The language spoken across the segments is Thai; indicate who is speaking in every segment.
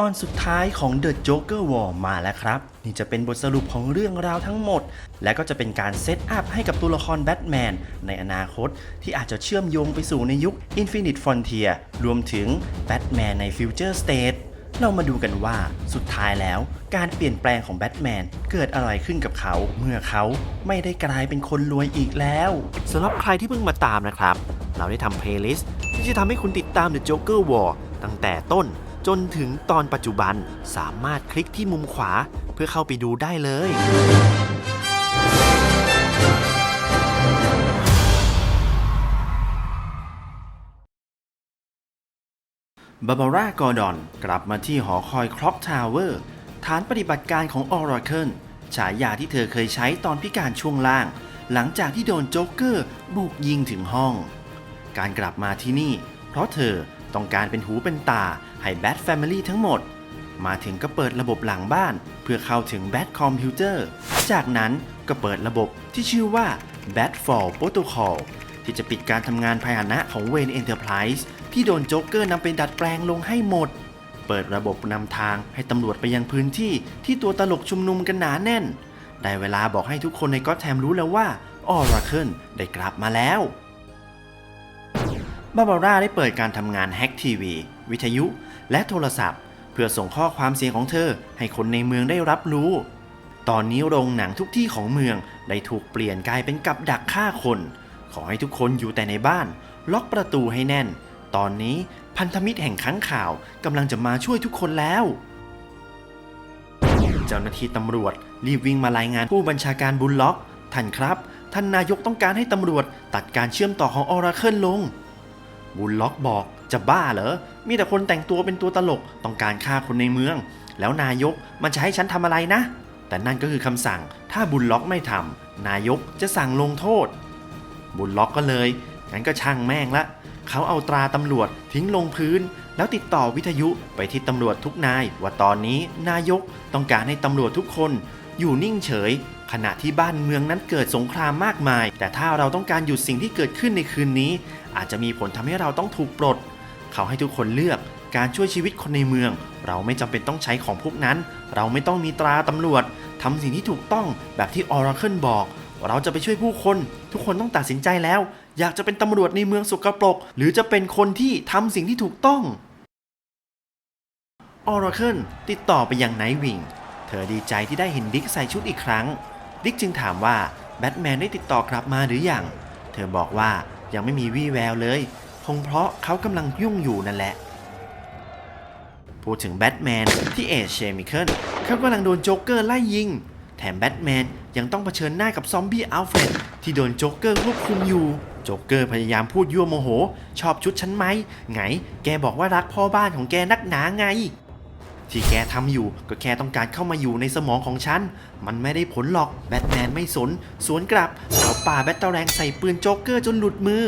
Speaker 1: ตอนสุดท้ายของ The Joker War มาแล้วครับ นี่จะเป็นบทสรุปของเรื่องราวทั้งหมด และก็จะเป็นการเซตอัพให้กับตัวละครแบทแมนในอนาคต ที่อาจจะเชื่อมโยงไปสู่ในยุค Infinite Frontier รวมถึงแบทแมนใน Future State เรามาดูกันว่าสุดท้ายแล้วการเปลี่ยนแปลงของแบทแมนเกิดอะไรขึ้นกับเขา เมื่อเขาไม่ได้กลายเป็นคนรวยอีกแล้ว
Speaker 2: สำหรับใครที่เพิ่งมาตามนะครับ เราได้ทำเพลย์ลิสต์ที่จะทำให้คุณติดตาม The Joker War ตั้งแต่ต้น จนถึงตอนปัจจุบันสามารถคลิกที่มุมขวาเพื่อเข้าไปดูได้เลย
Speaker 1: บาบาร่ากอร์ดอนกลับมาที่หอคอยคล็อกทาวเวอร์ฐานปฏิบัติการของออราเคิลฉายาที่เธอเคยใช้ตอนพิการช่วงล่าง หลังจากที่โดนโจ๊กเกอร์บุกยิงถึงห้อง การกลับมาที่นี่ เพราะเธอ ต้องการเป็นหูเป็นตาให้แบทแฟมิลี่ทั้งหมด มาถึงก็เปิดระบบหลังบ้าน เพื่อเข้าถึงแบทคอมพิวเตอร์ จากนั้นก็เปิดระบบที่ชื่อว่า Batfall Protocol ที่จะปิดการทำงานพาหนะของเวนเอ็นเตอร์ไพรส์ที่โดนโจ๊กเกอร์นำไปดัดแปลงลงให้หมด เปิดระบบนำทางให้ตำรวจไปยังพื้นที่ที่ตัวตลกชุมนุมกันหนาแน่น ได้เวลาบอกให้ทุกคนในก็อตแทมรู้แล้วว่าออราเคิลได้กลับมาแล้ว บาบาร่าได้เปิดการทำงานแฮกทีวี วิทยุ และโทรศัพท์ เพื่อส่งข้อความเสียงของเธอ ให้คนในเมืองได้รับรู้ ตอนนี้โรงหนังทุกที่ของเมืองได้ถูกเปลี่ยนกลายเป็นกับดักฆ่าคน ขอให้ทุกคนอยู่แต่ในบ้าน ล็อกประตูให้แน่น ตอนนี้พันธมิตรแห่งค้างข่าวกำลังจะมาช่วยทุกคนแล้วเจ้าหน้าที่ตำรวจรีบวิ่งมารายงานผู้บัญชาการบุลล็อก ท่านครับ ท่านนายกต้องการให้ตำรวจตัดการเชื่อมต่อของออราเคิลลง บุลล็อกบอกจะบ้าเหรอ มีแต่คนแต่งตัวเป็นตัวตลกต้องการฆ่าคนในเมือง แล้วนายกมันจะให้ฉันทำอะไรนะ แต่นั่นก็คือคำสั่ง ถ้าบุลล็อกไม่ทำนายกจะสั่งลงโทษ บุลล็อกก็เลย งั้นก็ช่างแม่งละ เขาเอาตราตำรวจทิ้งลงพื้น แล้วติดต่อวิทยุไปที่ตำรวจทุกนาย ว่าตอนนี้นายกต้องการให้ตำรวจทุกคน อยู่นิ่งเฉยขณะที่บ้านเมืองนั้นเกิดสงครามมากมาย แต่ถ้าเราต้องการหยุดสิ่งที่เกิดขึ้นในคืนนี้ อาจจะมีผลทำให้เราต้องถูกปลด เขาให้ทุกคนเลือกการช่วยชีวิตคนในเมือง เราไม่จำเป็นต้องใช้ของพวกนั้น เราไม่ต้องมีตราตำรวจทำสิ่งที่ถูกต้องแบบที่ Oracle บอก เราจะไปช่วยผู้คน ทุกคนต้องตัดสินใจแล้ว อยากจะเป็นตำรวจในเมืองสกปรก หรือจะเป็นคนที่ทำสิ่งที่ถูกต้อง Oracle ติดต่อไปยังไนท์วิง เธอดีใจที่ได้เห็นดิกใส่ชุดอีกครั้ง ดิกจึงถามว่าแบทแมนได้ติดต่อกลับมาหรืออยัง เธอบอกว่า ยังไม่มีวี่แววเลย คงเพราะเขากำลังยุ่งอยู่นั่นแหละ พูดถึงแบทแมนที่เอชเชมิเคิลเขากำลังโดนโจ๊กเกอร์ไล่ยิง แถมแบทแมนยังต้องเผชิญหน้ากับซอมบี้อัลเฟรดที่โดนโจ๊กเกอร์ควบคุมอยู่โจ๊กเกอร์พยายามพูดยั่วโมโห ชอบชุดฉันไหม ไง แกบอกว่ารักพ่อบ้านของแกนักหนาไง ที่แกทำอยู่ก็แค่ต้องการเข้ามาอยู่ในสมองของฉัน มันไม่ได้ผลหรอกแบทแมนไม่สน สวนกลับเอาป่าแบตเตอร์แรงใส่ปืนโจ๊กเกอร์จนหลุดมือ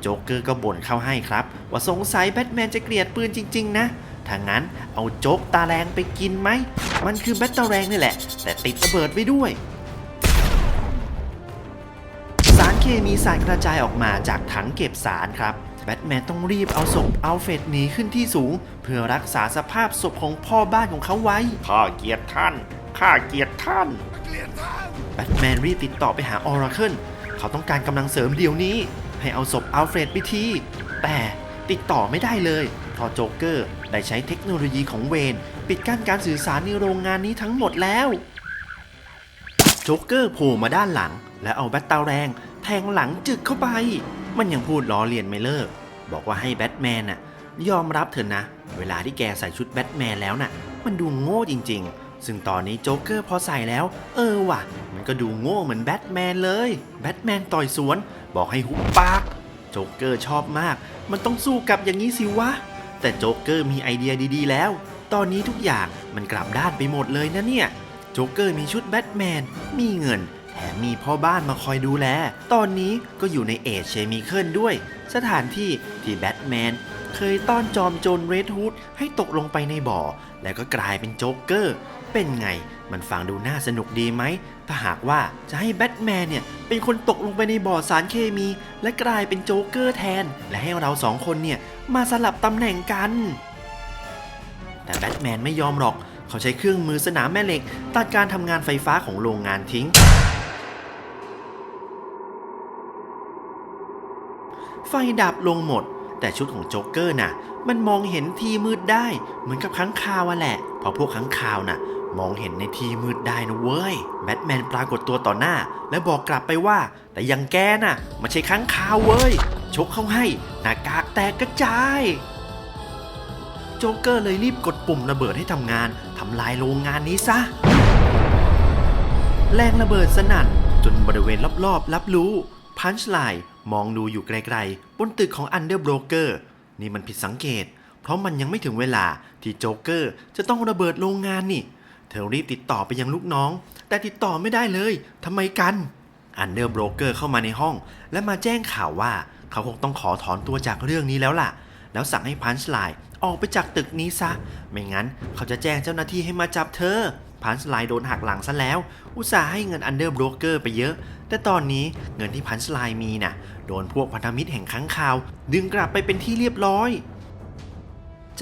Speaker 1: โจ๊กเกอร์ก็บ่นเข้าให้ครับ ว่าสงสัยแบทแมนจะเกลียดปืนจริง ๆ นะถ้างั้นเอาโจ๊กตาแรงไปกินไหม มันคือแบตเตอร์แรงนี่แหละ แต่ติดระเบิดไว้ด้วยสารเคมีสารกระจายออกมาจากถังเก็บสารครับ แบทแมนต้องรีบเอาศพอัลเฟรดหนีขึ้นที่สูง เพื่อรักษาสภาพศพของพ่อบ้านของเขาไว้ ข้าเกียรติท่าน ข้าเกียรติท่าน แบทแมนรีบติดต่อไปหาออราเคิลเขาต้องการกำลังเสริมเดี๋ยวนี้ ให้เอาศพอัลเฟรดไปที แต่ติดต่อไม่ได้เลยเพราะโจ๊กเกอร์ได้ใช้เทคโนโลยีของเวนปิดกั้นการสื่อสารในโรงงานนี้ทั้งหมดแล้ว โจ๊กเกอร์โผล่มาด้านหลัง และเอาแบตเตอร์แรง แทงหลังจึกเข้าไป มันยังพูดล้อเลียนไม่เลิก บอกว่าให้แบทแมนน่ะ ยอมรับเถอะนะ เวลาที่แกใส่ชุดแบทแมนแล้วน่ะ มันดูโง่จริง ๆ ซึ่งตอนนี้โจ๊กเกอร์พอใส่แล้ว เออว่ะ มันก็ดูโง่เหมือนแบทแมนเลย แบทแมนต่อยสวน บอกให้หุบปาก โจ๊กเกอร์ชอบมาก มันต้องสู้กับอย่างนี้สิวะ แต่โจ๊กเกอร์มีไอเดียดีๆ แล้ว ตอนนี้ทุกอย่างมันกลับด้านไปหมดเลยนะเนี่ย โจ๊กเกอร์มีชุดแบทแมน มีเงิน ถมมีพ่อบ้านมาคอยดูแล ตอนนี้ก็อยู่ในเอชเชมิเคิลด้วย สถานที่ที่แบทแมนเคยต้อนจอมโจรเรดฮูดให้ตกลงไปในบ่อ แล้วก็กลายเป็นโจ๊กเกอร์ เป็นไง มันฟังดูน่าสนุกดีไหม ถ้าหากว่าจะให้แบทแมนเนี่ย เป็นคนตกลงไปในบ่อสารเคมี และกลายเป็นโจ๊กเกอร์แทน และให้เราสองคนเนี่ย มาสลับตำแหน่งกัน แต่แบทแมนไม่ยอมหรอก เขาใช้เครื่องมือสนามแม่เหล็ก ตัดการทำงานไฟฟ้าของโรงงานทิ้ง ไฟดับลงหมด แต่ชุดของโจ๊กเกอร์น่ะ มันมองเห็นทีมืดได้ เหมือนกับค้างคาวอะแหละเพราะพวกค้างคาวน่ะ มองเห็นในทีมืดได้นะเว้ยแบทแมนปรากฏตัวต่อหน้า และบอกกลับไปว่า แต่ยังแกน่ะไมันใช่ค้างคาวเว้ยชกเข้าให้หน้ากากแตกกระจายโจ๊กเกอร์เลยรีบกดปุ่มระเบิดให้ทำงานทำลายโรงงานนี้ซะ แรงระเบิดสนั่นจนบริเวณรอบๆ รับรู้พันช์ไลน์ มองดูอยู่ไกลๆ บนตึกของอันเดอร์โบรกเกอร์นี่มันผิดสังเกต เพราะมันยังไม่ถึงเวลาที่โจ๊กเกอร์จะต้องระเบิดโรงงานนี่ เธอรีบติดต่อไปยังลูกน้อง แต่ติดต่อไม่ได้เลยทำไมกันอันเดอร์โบรกเกอร์เข้ามาในห้อง และมาแจ้งข่าวว่าเขาคงต้องขอถอนตัวจากเรื่องนี้แล้วล่ะ แล้วสั่งให้พันช์ไลน์ออกไปจากตึกนี้ซะ ไม่งั้นเขาจะแจ้งเจ้าหน้าที่ให้มาจับเธอ พันช์ไลน์โดนหักหลังซะแล้ว อุตส่าห์ให้เงินอันเดอร์บรกเกอร์ไปเยอะ แต่ตอนนี้เงินที่พันช์ไลน์มีน่ะ โดนพวกพันธมิตรแห่งค้างคาว ดึงกลับไปเป็นที่เรียบร้อย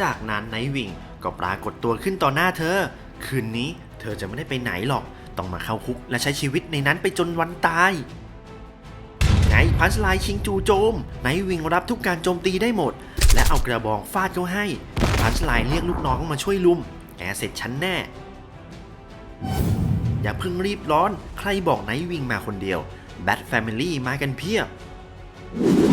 Speaker 1: จากนั้นไนท์วิงก็ปรากฏตัวขึ้นต่อหน้าเธอ คืนนี้เธอจะไม่ได้ไปไหนหรอก ต้องมาเข้าคุกและใช้ชีวิตในนั้นไปจนวันตายไงพันสไลน์ชิงจูโจมไนท์วิงรับทุกการโจมตีได้หมด และเอากระบองฟาดเขาให้พันสไลน์เรียกลูกน้องมาช่วยลุมแกเสร็จฉันแน่ อย่าเพิ่งรีบร้อน ใครบอกไนท์วิงมาคนเดียวแบทแฟมิลี่มากันเพียบ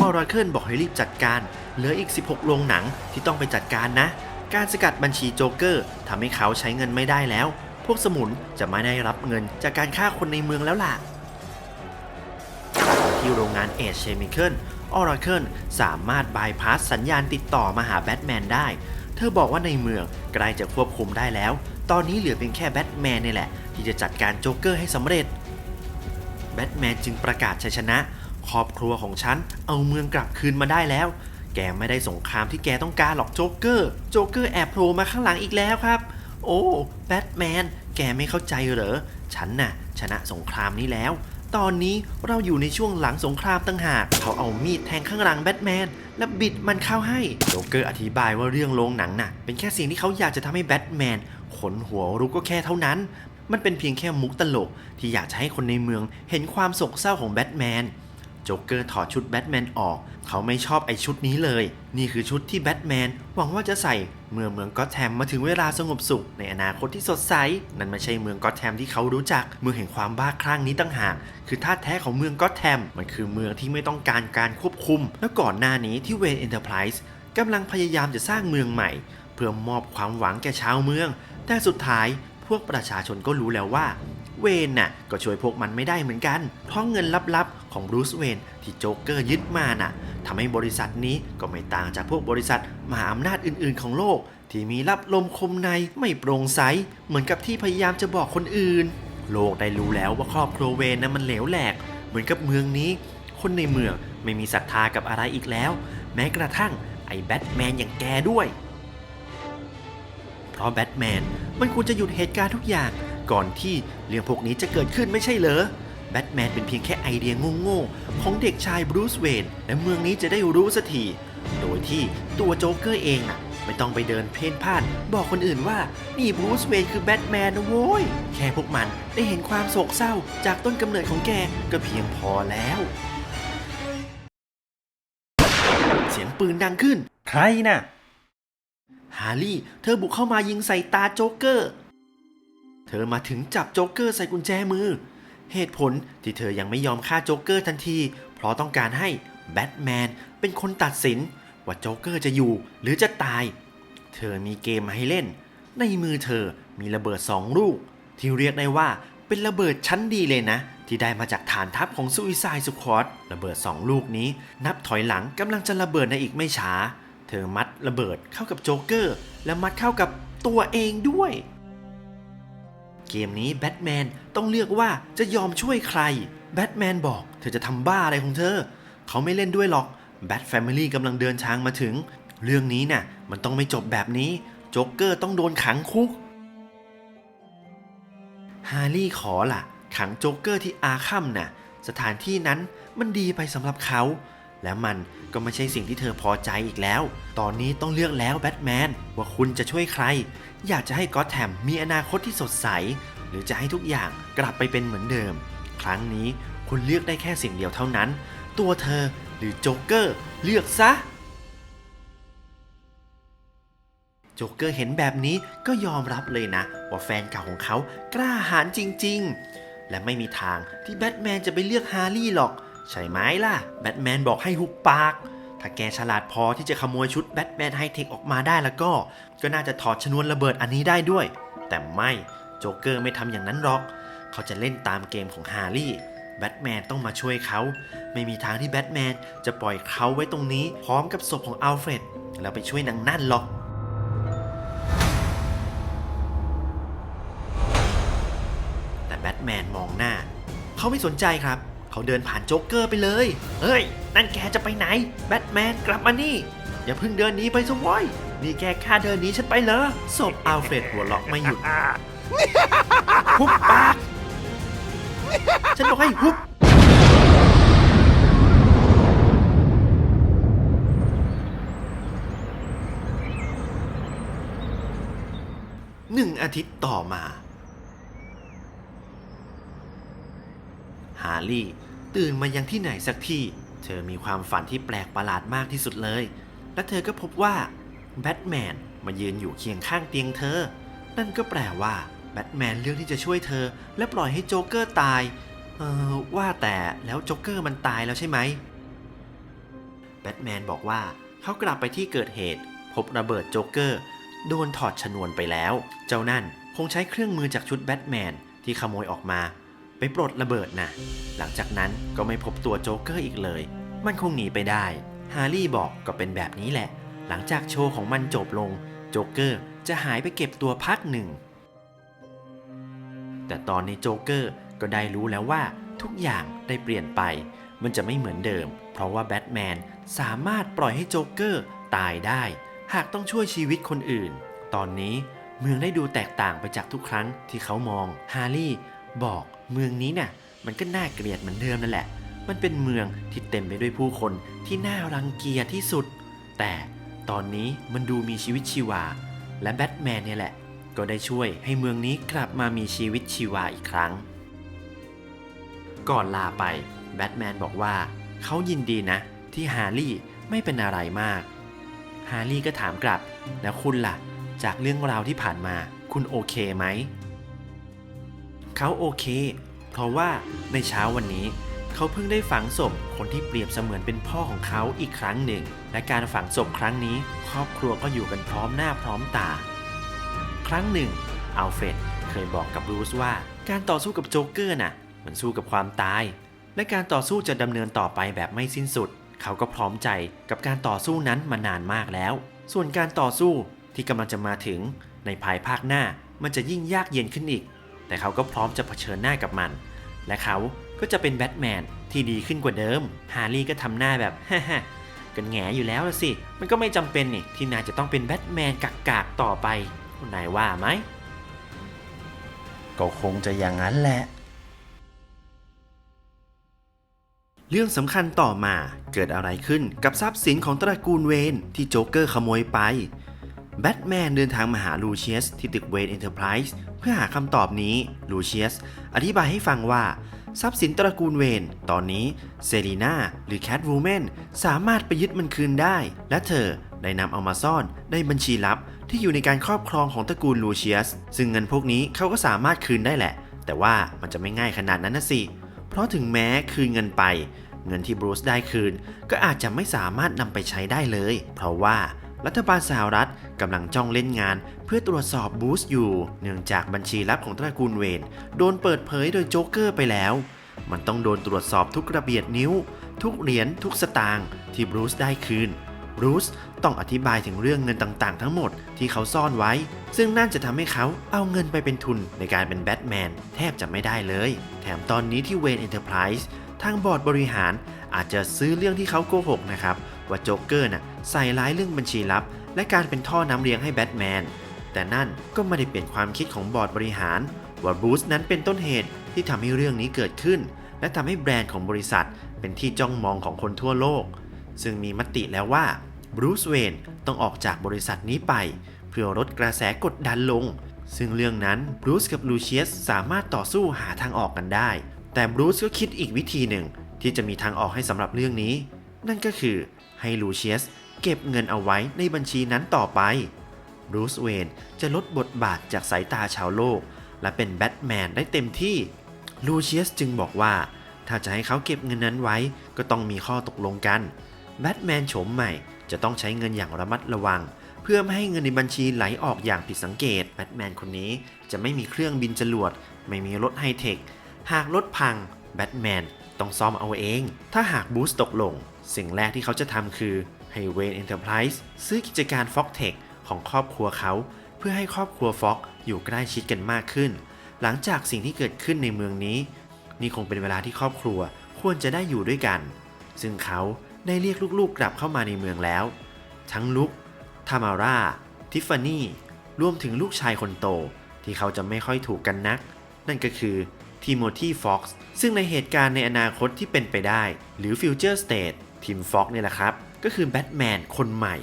Speaker 1: ออราเคิลบอกให้รีบจัดการ เหลืออีก 16 โรงหนังที่ต้องไปจัดการนะ การสกัดบัญชีโจ๊กเกอร์ทำให้เขาใช้เงินไม่ได้แล้ว พวกสมุนจะไม่ได้รับเงินจากการฆ่าคนในเมืองแล้วล่ะ ที่โรงงานเอชเชมิเคิลออราเคิลสามารถบายพาสสัญญาณติดต่อมาหาแบทแมนได้ เธอบอกว่าในเมืองใกล้จะควบคุมได้แล้ว ตอนนี้เหลือเพียงแค่แบทแมนนี่แหละ ที่จะจัดการโจ๊กเกอร์ให้สำเร็จ แบทแมนจึงประกาศชัยชนะ ครอบครัวของฉันเอาเมืองกลับคืนมาได้แล้ว แกไม่ได้สงครามที่แกต้องการหรอกโจ๊กเกอร์ โจ๊กเกอร์แอบโผล่มาข้างหลังอีกแล้วครับ โอ้แบทแมนแกไม่เข้าใจเหรอ ฉันน่ะ ชนะสงครามนี้แล้ว ตอนนี้เราอยู่ในช่วงหลังสงครามตั้งหาก เขาเอามีดแทงข้างหลังแบทแมนและบิดมันเข้าให้โจ๊กเกอร์อธิบายว่าเรื่องโรงหนังน่ะ เป็นแค่สิ่งที่เขาอยากจะทำให้แบทแมน ขนหัวรุกก็แค่เท่านั้น มันเป็นเพียงแค่มุกตลก ที่อยากจะให้คนในเมืองเห็นความโศกเศร้าของแบทแมนโจ๊กเกอร์ถอดชุดแบทแมนออก เขาไม่ชอบไอชุดนี้เลย นี่คือชุดที่แบทแมนหวังว่าจะใส่เมื่อเมืองก็อตแทมมาถึงเวลาสงบสุขในอนาคตที่สดใส นั่นไม่ใช่เมืองก็อตแทมที่เขารู้จัก เมืองแห่งความบ้าคลั่งนี้ตั้งหาก คือท่าแท้ของเมืองก็อตแทม มันคือเมืองที่ไม่ต้องการการควบคุม และก่อนหน้านี้ที่เวนเอ็นเตอร์ไพรส์กำลังพยายามจะสร้างเมืองใหม่ เพื่อมอบความหวังแก่ชาวเมือง แต่สุดท้ายพวกประชาชนก็รู้แล้วว่า เวนน่ะก็ช่วยพวกมันไม่ได้เหมือนกัน เพราะเงินลับๆ ของบรูซเวนที่โจ๊กเกอร์ยึดมาน่ะทำให้บริษัทนี้ก็ไม่ต่างจากพวกบริษัทมหาอำนาจอื่นๆ ของโลก ที่มีรับลมคมในไม่โปร่งใส เหมือนกับที่พยายามจะบอกคนอื่น โลกได้รู้แล้วว่าครอบครัวเวนนั้นมันเหลวแหลก เหมือนกับเมืองนี้ คนในเมืองไม่มีศรัทธากับอะไรอีกแล้ว แม้กระทั่งไอ้แบทแมนอย่างแกด้วย เพราะแบทแมนมันควรจะหยุดเหตุการณ์ทุกอย่าง ก่อนที่เรื่องพวกนี้จะเกิดขึ้นไม่ใช่เหรอแบทแมนเป็นเพียงแค่ไอเดียโง่ๆของเด็กชายบรูซเวนและเมืองนี้จะได้รู้สักทีโดยที่ตัวโจ๊กเกอร์เองน่ะไม่ต้องไปเดินเพ่นพ่าน บอกคนอื่นว่านี่บรูซเวนคือแบทแมนนะโว้ยแค่พวกมันได้เห็นความโศกเศร้าจากต้นกำเนิดของแกก็เพียงพอแล้ว เสียงปืนดังขึ้น ใครน่ะ ฮาร์ลี่ เธอบุกเข้ามายิงใส่ตาโจ๊กเกอร์ เธอมาถึงจับโจ๊กเกอร์ใส่กุญแจมือ เหตุผลที่เธอยังไม่ยอมฆ่าโจ๊กเกอร์ทันที เพราะต้องการให้แบทแมนเป็นคนตัดสินว่าโจ๊กเกอร์จะอยู่หรือจะตาย เธอมีเกมมาให้เล่น ในมือเธอมีระเบิดสองลูก ที่เรียกได้ว่าเป็นระเบิดชั้นดีเลยนะ ที่ได้มาจากฐานทัพของซูอิซายสุควอตระเบิดสองลูกนี้ นับถอยหลังกำลังจะระเบิดในอีกไม่ช้า เธอมัดระเบิดเข้ากับโจ๊กเกอร์ และมัดเข้ากับตัวเองด้วย เกมนี้แบทแมนต้องเลือกว่าจะยอมช่วยใคร แบทแมนบอกเธอจะทำบ้าอะไรของเธอ เขาไม่เล่นด้วยหรอกแบทแฟมิลี่กำลังเดินทางมาถึง เรื่องนี้น่ะ มันต้องไม่จบแบบนี้โจ๊กเกอร์ต้องโดนขังคุกฮาร์รี่ขอล่ะ ขังโจ๊กเกอร์ที่อาคัมน่ะ สถานที่นั้นมันดีไปสำหรับเขา และมันก็ไม่ใช่สิ่งที่เธอพอใจอีกแล้ว ตอนนี้ต้องเลือกแล้วแบทแมนว่าคุณจะช่วยใคร อยากจะให้ก็อตแทมมีอนาคตที่สดใส หรือจะให้ทุกอย่างกลับไปเป็นเหมือนเดิม ครั้งนี้คุณเลือกได้แค่สิ่งเดียวเท่านั้น ตัวเธอหรือโจ๊กเกอร์เลือกซะโจ๊กเกอร์เห็นแบบนี้ก็ยอมรับเลยนะ ว่าแฟนเก่าของเขากล้าหาญจริง ๆ และไม่มีทางที่แบทแมนจะไปเลือกฮาร์รี่หรอก ใช่ไหมล่ะ แบทแมนบอกให้หุบปาก ถ้าแกฉลาดพอที่จะขโมยชุดแบทแมนไฮเทคออกมาได้แล้วก็ ก็น่าจะถอดชนวนระเบิดอันนี้ได้ด้วย แต่ไม่โจ๊กเกอร์ไม่ทำอย่างนั้นหรอก เขาจะเล่นตามเกมของฮาร์รี่แบทแมนต้องมาช่วยเขา ไม่มีทางที่แบทแมนจะปล่อยเขาไว้ตรงนี้ พร้อมกับศพของอัลเฟรดแล้วไปช่วยนางนั่นหรอกแต่แบทแมนมองหน้า เขาไม่สนใจครับ เขาเดินผ่านโจ๊กเกอร์ไปเลย เฮ้ย นั่นแกจะไปไหน แบทแมนกลับมานี่ อย่าเพิ่งเดินหนีไปซะว้ยนี่แกค่าเดินหนีฉันไปเหรอศพอัลเฟรดหัวเราะไม่หยุดหุบปาก ฉันบอกให้หุบหนึ่งอาทิตย์ต่อมา ฮารี่ตื่นมายังที่ไหนสักที่ เธอมีความฝันที่แปลกประหลาดมากที่สุดเลย และเธอก็พบว่าแบทแมนมายืนอยู่เคียงข้างเตียงเธอ นั่นก็แปลว่าแบทแมนเลือกที่จะช่วยเธอ และปล่อยให้โจ๊กเกอร์ตาย เออว่าแต่แล้วโจ๊กเกอร์มันตายแล้วใช่ไหมแบทแมนบอกว่าเขากลับไปที่เกิดเหตุ พบระเบิดโจ๊กเกอร์ โดนถอดชนวนไปแล้ว เจ้านั่นคงใช้เครื่องมือจากชุดแบทแมนที่ขโมยออกมา ไปปลดระเบิดนะหลังจากนั้นก็ไม่พบตัวโจ๊กเกอร์อีกเลย มันคงหนีไปได้ ฮาร์รี่บอกก็เป็นแบบนี้แหละ หลังจากโชว์ของมันจบลง โจ๊กเกอร์จะหายไปเก็บตัวพักหนึ่ง แต่ตอนนี้โจ๊กเกอร์ก็ได้รู้แล้วว่าทุกอย่างได้เปลี่ยนไป มันจะไม่เหมือนเดิม เพราะว่าแบทแมนสามารถปล่อยให้โจ๊กเกอร์ตายได้ หากต้องช่วยชีวิตคนอื่น ตอนนี้เมืองได้ดูแตกต่างไปจากทุกครั้งที่เขามอง ฮาร์รี่ บอกเมืองนี้น่ะ มันก็น่าเกลียดเหมือนเดิมนั่นแหละ มันเป็นเมืองที่เต็มไปด้วยผู้คนที่น่ารังเกียจที่สุด แต่ตอนนี้มันดูมีชีวิตชีวา และแบทแมนเนี่ยแหละ ก็ได้ช่วยให้เมืองนี้กลับมามีชีวิตชีวาอีกครั้ง ก่อนลาไปแบทแมนบอกว่าเขายินดีนะ ที่ฮาร์รี่ไม่เป็นอะไรมาก ฮาร์รี่ก็ถามกลับ แล้วคุณล่ะ จากเรื่องราวที่ผ่านมา คุณโอเคไหม เขาโอเค เพราะว่าในเช้าวันนี้ เขาเพิ่งได้ฝังศพคนที่เปรียบเสมือนเป็นพ่อของเขาอีกครั้งหนึ่ง และการฝังศพครั้งนี้ ครอบครัวก็อยู่กันพร้อมหน้าพร้อมตา ครั้งหนึ่งอัลเฟรดเคยบอกกับบรูซว่า การต่อสู้กับโจ๊กเกอร์น่ะเหมือนสู้กับความตาย และการต่อสู้จะดำเนินต่อไปแบบไม่สิ้นสุด เขาก็พร้อมใจกับการต่อสู้นั้นมานานมากแล้ว ส่วนการต่อสู้ที่กำลังจะมาถึงในภายภาคหน้ามันจะยิ่งยากเย็นขึ้นอีก แต่เขาก็พร้อมจะเผชิญหน้ากับมัน และเขาก็จะเป็นแบทแมนที่ดีขึ้นกว่าเดิม ฮาร์รี่ก็ทำหน้าแบบฮ่าๆกันแหงอยู่แล้วล่ะสิ มันก็ไม่จำเป็นนี่ที่นายจะต้องเป็นแบทแมนกากๆต่อไป นายว่าไหม ก็คงจะอย่างนั้นแหละ เรื่องสำคัญต่อมาเกิดอะไรขึ้นกับทรัพย์สินของตระกูลเวนที่โจ๊กเกอร์ขโมยไป แบทแมนเดินทางมาหาลูเชียสที่ตึกเวนเอ็นเตอร์ไพรส์เพื่อหาคำตอบนี้ ลูเชียสอธิบายให้ฟังว่า ทรัพย์สินตระกูลเวนตอนนี้เซรีนาหรือแคทวูแมนสามารถไปยึดมันคืนได้ และเธอได้นำเอามาซ่อนในบัญชีลับที่อยู่ในการครอบครองของตระกูลลูเชียส ซึ่งเงินพวกนี้เขาก็สามารถคืนได้แหละ แต่ว่ามันจะไม่ง่ายขนาดนั้นนะสิ เพราะถึงแม้คืนเงินไป เงินที่บรูซได้คืน ก็อาจจะไม่สามารถนำไปใช้ได้เลย เพราะว่า รัฐบาลสหรัฐกำลังจ้องเล่นงาน เพื่อตรวจสอบบูสอยู่ เนื่องจากบัญชีลับของตระกูลเวนโดนเปิดเผยโดยโจ๊กเกอร์ไปแล้ว มันต้องโดนตรวจสอบทุกระเบียดนิ้ว ทุกเหรียญทุกสตางค์ที่บรูซได้คืนบรูซต้องอธิบายถึงเรื่องเงินต่างๆ ทั้งหมดที่เขาซ่อนไว้ ซึ่งน่าจะทำให้เขาเอาเงินไปเป็นทุนในการเป็นแบทแมนแทบจะไม่ได้เลย แถมตอนนี้ที่เวนเอ็นเตอร์ไพรส์ทางบอร์ดบริหาร อาจจะซื้อเรื่องที่เขาโกหกนะครับว่าโจ๊กเกอร์น่ะใส่ร้ายเรื่องบัญชีลับ และการเป็นท่อน้ำเลี้ยงให้แบทแมน แต่นั่นก็ไม่ได้เปลี่ยนความคิดของบอร์ดบริหาร ว่าบรูซนั้นเป็นต้นเหตุที่ทำให้เรื่องนี้เกิดขึ้น และทำให้แบรนด์ของบริษัท เป็นที่จ้องมองของคนทั่วโลก ซึ่งมีมติแล้วว่าบรูซเวนต้องออกจากบริษัทนี้ไป เพื่อลดกระแสกดดันลง ซึ่งเรื่องนั้นบรูซกับลูเชียสสามารถต่อสู้หาทางออกกันได้ แต่บรูซก็คิดอีกวิธีหนึ่ง ที่จะมีทางออกให้สำหรับเรื่องนี้ นั่นก็คือให้ลูเชียสเก็บเงินเอาไว้ในบัญชีนั้นต่อไปบรูซเวนจะลดบทบาทจากสายตาชาวโลก และเป็นแบทแมนได้เต็มที่ลูเชียสจึงบอกว่า ถ้าจะให้เขาเก็บเงินนั้นไว้ก็ต้องมีข้อตกลงกันแบทแมนโฉมใหม่จะต้องใช้เงินอย่างระมัดระวัง เพื่อไม่ให้เงินในบัญชีไหลออกอย่างผิดสังเกตแบทแมนคนนี้จะไม่มีเครื่องบินจรวด ไม่มีรถไฮเทค หากรถพังแบทแมน ต้องซ่อมเอาเอง ถ้าหากบูสต์ตกลง สิ่งแรกที่เขาจะทำคือให้เวนเอ็นเตอร์ไพรส์ซื้อกิจการ Fox Tech ของครอบครัวเขา เพื่อให้ครอบครัวฟ็อกอยู่ใกล้ชิดกันมากขึ้น หลังจากสิ่งที่เกิดขึ้นในเมืองนี้ นี่คงเป็นเวลาที่ครอบครัวควรจะได้อยู่ด้วยกัน ซึ่งเขาได้เรียกลูกๆกลับเข้ามาในเมืองแล้ว ทั้งลุกทามาร่า ทิฟฟานี่ รวมถึงลูกชายคนโต ที่เขาจะไม่ค่อยถูกกันนัก นั่นก็คือ ทีโมธีฟ็อกซ์ซึ่งในเหตุการณ์ในอนาคตที่เป็นไปได้ หรือฟิวเจอร์สเตททีมฟ็อกซ์นี่แหละครับ ก็คือแบทแมนคนใหม่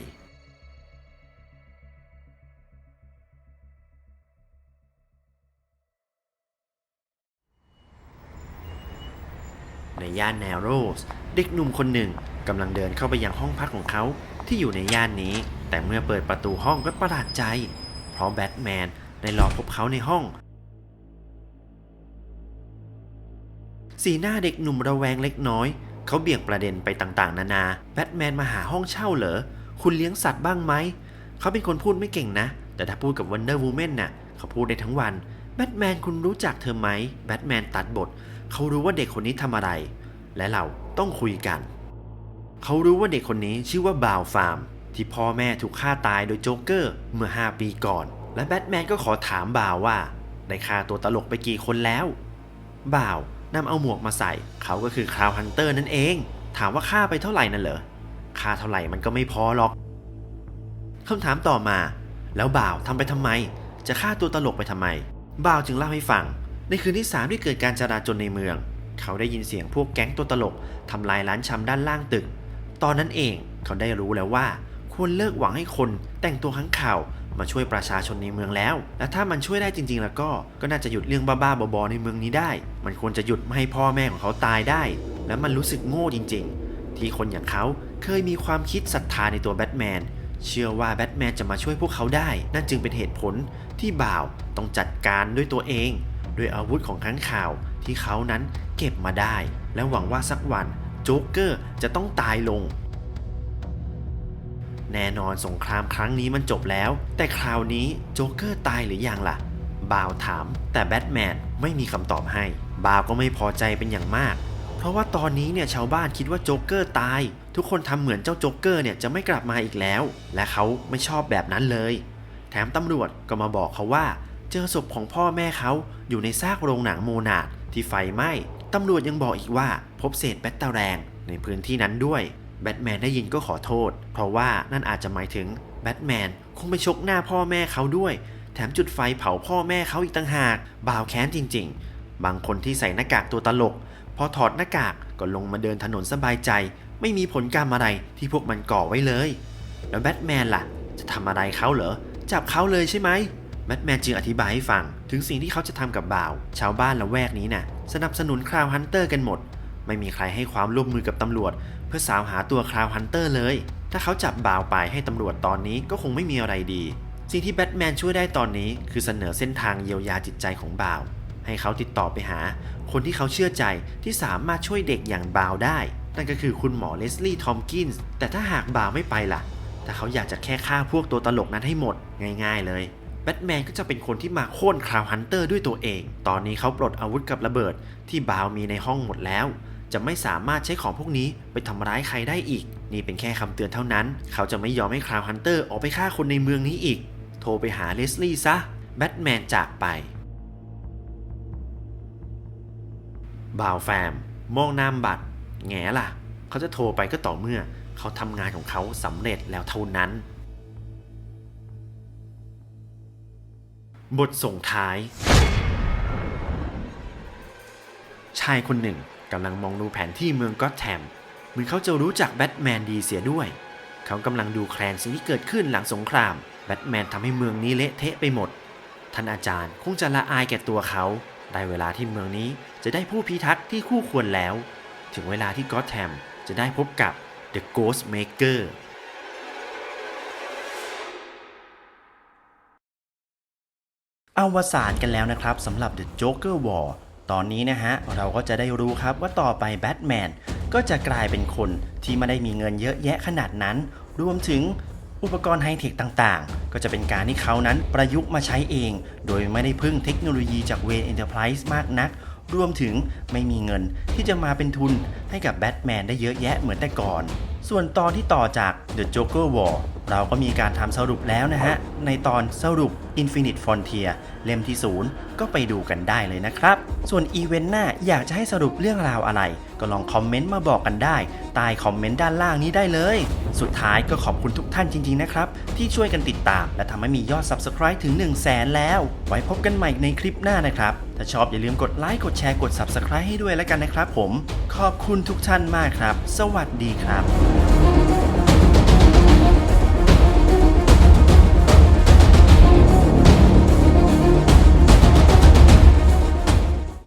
Speaker 1: ในย่านแนวโรสเด็กหนุ่มคนหนึ่งกำลังเดินเข้าไปยังห้องพักของเขาที่อยู่ในย่านนี้ แต่เมื่อเปิดประตูห้องก็ประหลาดใจ เพราะแบทแมนได้หลอกพบเขาในห้อง สีหน้าเด็กหนุ่มระแวงเล็กน้อย เขาเบี่ยงประเด็นไปต่างๆ นานา แบทแมนมาหาห้องเช่าเหรอ คุณเลี้ยงสัตว์บ้างไหม เขาเป็นคนพูดไม่เก่งนะ แต่ถ้าพูดกับวันเดอร์วูแมนน่ะ เขาพูดได้ทั้งวัน แบทแมนคุณรู้จักเธอไหม แบทแมนตัดบท เขารู้ว่าเด็กคนนี้ทำอะไร และเราต้องคุยกัน เขารู้ว่าเด็กคนนี้ชื่อว่าบาวฟาร์ม ที่พ่อแม่ถูกฆ่าตายโดยโจ๊กเกอร์เมื่อ 5 ปีก่อน และแบทแมนก็ขอถามบาวว่าได้ฆ่าตัวตลกไปกี่คนแล้ว บ่าว นำเอาหมวกมาใส่ เขาก็คือคราวฮันเตอร์นั่นเอง ถามว่าค่าไปเท่าไหร่นั่นเหรอค่าเท่าไหร่มันก็ไม่พอหรอกคำถามต่อมา แล้วบ่าวทำไปทำไม จะฆ่าตัวตลกไปทำไม บ่าวจึงเล่าให้ฟัง ในคืนที่ 3 ที่เกิดการจราจนในเมือง เขาได้ยินเสียงพวกแก๊งตัวตลกทำลายร้านชำด้านล่างตึก ตอนนั้นเองเขาได้รู้แล้วว่า ควรเลิกหวังให้คนแต่งตัวข้างข่าว มาช่วยประชาชนในเมืองแล้ว และถ้ามันช่วยได้จริง ๆ แล้วก็ ก็น่าจะหยุดเรื่องบ้าๆบอๆในเมืองนี้ได้ มันควรจะหยุดไม่ให้พ่อแม่ของเขาตายได้ และมันรู้สึกโง่จริง ๆ ที่คนอย่างเขาเคยมีความคิดศรัทธาในตัวแบทแมน เชื่อว่าแบทแมนจะมาช่วยพวกเขาได้ นั่นจึงเป็นเหตุผลที่บ่าวต้องจัดการด้วยตัวเอง ด้วยอาวุธของข้างข่าวที่เขานั้นเก็บมาได้ และหวังว่าสักวันโจ๊กเกอร์จะต้องตายลง แน่นอนสงครามครั้งนี้มันจบแล้ว แต่คราวนี้โจ๊กเกอร์ตายหรือยังล่ะ บาวถาม แต่แบทแมนไม่มีคำตอบให้ บาวก็ไม่พอใจเป็นอย่างมาก เพราะว่าตอนนี้เนี่ยชาวบ้านคิดว่าโจ๊กเกอร์ตาย ทุกคนทำเหมือนเจ้าโจ๊กเกอร์เนี่ยจะไม่กลับมาอีกแล้ว และเขาไม่ชอบแบบนั้นเลย แถมตำรวจก็มาบอกเขาว่า เจอศพของพ่อแม่เขาอยู่ในซากโรงหนังโมนาดที่ไฟไหม้ตำรวจยังบอกอีกว่าพบเศษแบตเตอแรงในพื้นที่นั้นด้วย แบทแมนได้ยินก็ขอโทษ เพราะว่านั่นอาจจะหมายถึงแบทแมนคงไปชกหน้าพ่อแม่เขาด้วย แถมจุดไฟเผาพ่อแม่เขาอีกต่างหากบ่าวแค้นจริง ๆ บางคนที่ใส่หน้ากากตัวตลก พอถอดหน้ากากก็ลงมาเดินถนนสบายใจ ไม่มีผลกรรมอะไรที่พวกมันก่อไว้เลย แล้วแบทแมนล่ะ จะทำอะไรเขาเหรอจับเขาเลยใช่ไหมแบทแมนจึงอธิบายให้ฟัง ถึงสิ่งที่เขาจะทำกับบ่าว ชาวบ้านละแวกนี้น่ะ สนับสนุนคราวฮันเตอร์กันหมด ไม่มีใครให้ความร่วมมือกับตำรวจ เพื่อสาวหาตัวคราวฮันเตอร์เลย ถ้าเขาจับบ่าวไปให้ตำรวจตอนนี้ก็คงไม่มีอะไรดี สิ่งที่แบทแมนช่วยได้ตอนนี้คือเสนอเส้นทางเยียวยาจิตใจของบ่าว ให้เขาติดต่อไปหา คนที่เขาเชื่อใจที่สามารถช่วยเด็กอย่างบ่าวได้ นั่นก็คือคุณหมอเลสลี่ทอมกินส์แต่ถ้าหากบ่าวไม่ไปล่ะ ถ้าเขาอยากจะแค่ฆ่าพวกตัวตลกนั้นให้หมดง่าย ๆ เลยแบทแมนก็จะเป็นคนที่มาโค่นคราวฮันเตอร์ด้วยตัวเอง ตอนนี้เขาปลดอาวุธกับระเบิดที่บาวมีในห้องหมดแล้ว จะไม่สามารถใช้ของพวกนี้ไปทำร้ายใครได้อีก นี่เป็นแค่คำเตือนเท่านั้น เขาจะไม่ยอมให้คราวฮันเตอร์ออกไปฆ่าคนในเมืองนี้อีก โทรไปหาเลสลี่ซะ แบทแมนจากไปบ่าวแฟม มองนามบัตร แง่ล่ะ เขาจะโทรไปก็ต่อเมื่อ เขาทำงานของเขาสำเร็จแล้วเท่านั้น บทส่งท้าย ชายคนหนึ่ง กำลังมองดูแผนที่เมืองก็อตแทมเหมือนเขาจะรู้จักแบทแมนดีเสียด้วย เขากำลังดูแคลนสิ่งที่เกิดขึ้นหลังสงคราม แบทแมนทำให้เมืองนี้เละเทะไปหมด ท่านอาจารย์คงจะละอายแก่ตัวเขา ได้เวลาที่เมืองนี้จะได้ผู้พิทักษ์ที่คู่ควรแล้ว ถึงเวลาที่ก็อตแฮมจะได้พบกับ The Ghost Maker อวสานกันแล้วนะครับสำหรับ The Joker War ตอนนี้นะฮะเราก็จะได้รู้ครับว่าต่อไปแบทแมนก็จะกลายเป็นคนที่ไม่ได้มีเงินเยอะแยะขนาดนั้น รวมถึงอุปกรณ์ไฮเทคต่างๆ ก็จะเป็นการที่เขานั้นประยุกต์มาใช้เอง โดยไม่ได้พึ่งเทคโนโลยีจากเว n เอ็นเตอร์ไพรส์มากนัก รวมถึงไม่มีเงินที่จะมาเป็นทุนให้กับแบทแมนได้เยอะแยะเหมือนแต่ก่อน ส่วนตอนที่ต่อจาก The Joker War เราก็มีการทำสรุปแล้วนะฮะ ในตอนสรุป Infinite Frontier เล่มที่ 0 ก็ไปดูกันได้เลยนะครับ ส่วนอีเวนต์หน้าอยากจะให้สรุปเรื่องราวอะไร ก็ลองคอมเมนต์มาบอกกันได้ใต้คอมเมนต์ด้านล่างนี้ได้เลย สุดท้ายก็ขอบคุณทุกท่านจริงๆนะครับ ที่ช่วยกันติดตาม และทำให้มียอด Subscribe ถึง 1 0 0 0 0แสนแล้ว ไว้พบกันใหม่ในคลิปหน้านะครับ ถ้าชอบอย่าลืมกดไลค์กดแชร์กด Subscribe ให้ด้วยแล้วกันนะครับ ผม ขอบคุณทุกท่านมากครับ สวัสดีครับ